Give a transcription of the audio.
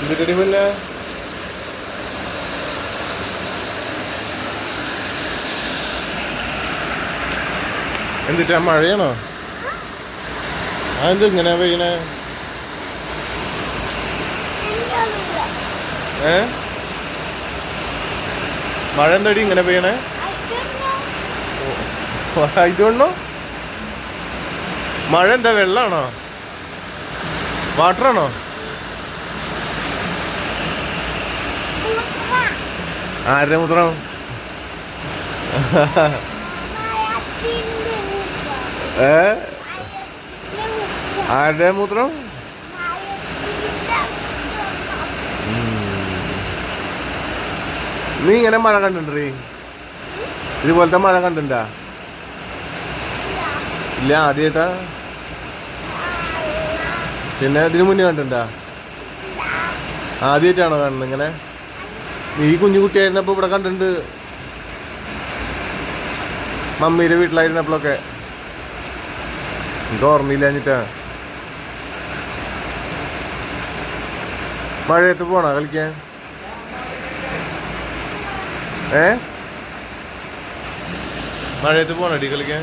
എന്നിട്ടടി പിന്നെ ആ മഴയാണോ? അതെന്ത് ഇങ്ങനെ പെയ്യണേ? ഏ? മഴ എന്താടി ഇങ്ങനെ പെയ്യണേ? ഇതുകൊണ്ടോ മഴ എന്താ വെള്ളാണോ? വാട്ടറാണോ? ആരുടെ മൂത്രം? ഏ? ആരുടെ മൂത്രം? നീ ഇങ്ങനെ മഴ കണ്ടിട്ടുണ്ടീ ഇതുപോലത്തെ മഴ കണ്ടിട്ടുണ്ടാ? ഇല്ല ആദ്യമായിട്ടാ പിന്നെ ഇതിനു മുന്നേ കണ്ടിട്ടുണ്ടാ? ആദ്യമായിട്ടാണോ കാണുന്നത് ഇങ്ങനെ? നീ കുഞ്ഞു കുട്ടിയായിരുന്നപ്പോ ഇവിടെ കണ്ടിട്ടുണ്ട്. മമ്മിയുടെ വീട്ടിലായിരുന്നപ്പോഴൊക്കെ. എനിക്ക് ഓർമ്മയില്ല എന്നിട്ടാ. മഴയത്ത് പോണോ കളിക്കാൻ? ഏ? മഴയത്ത് പോണടി കളിക്കാൻ?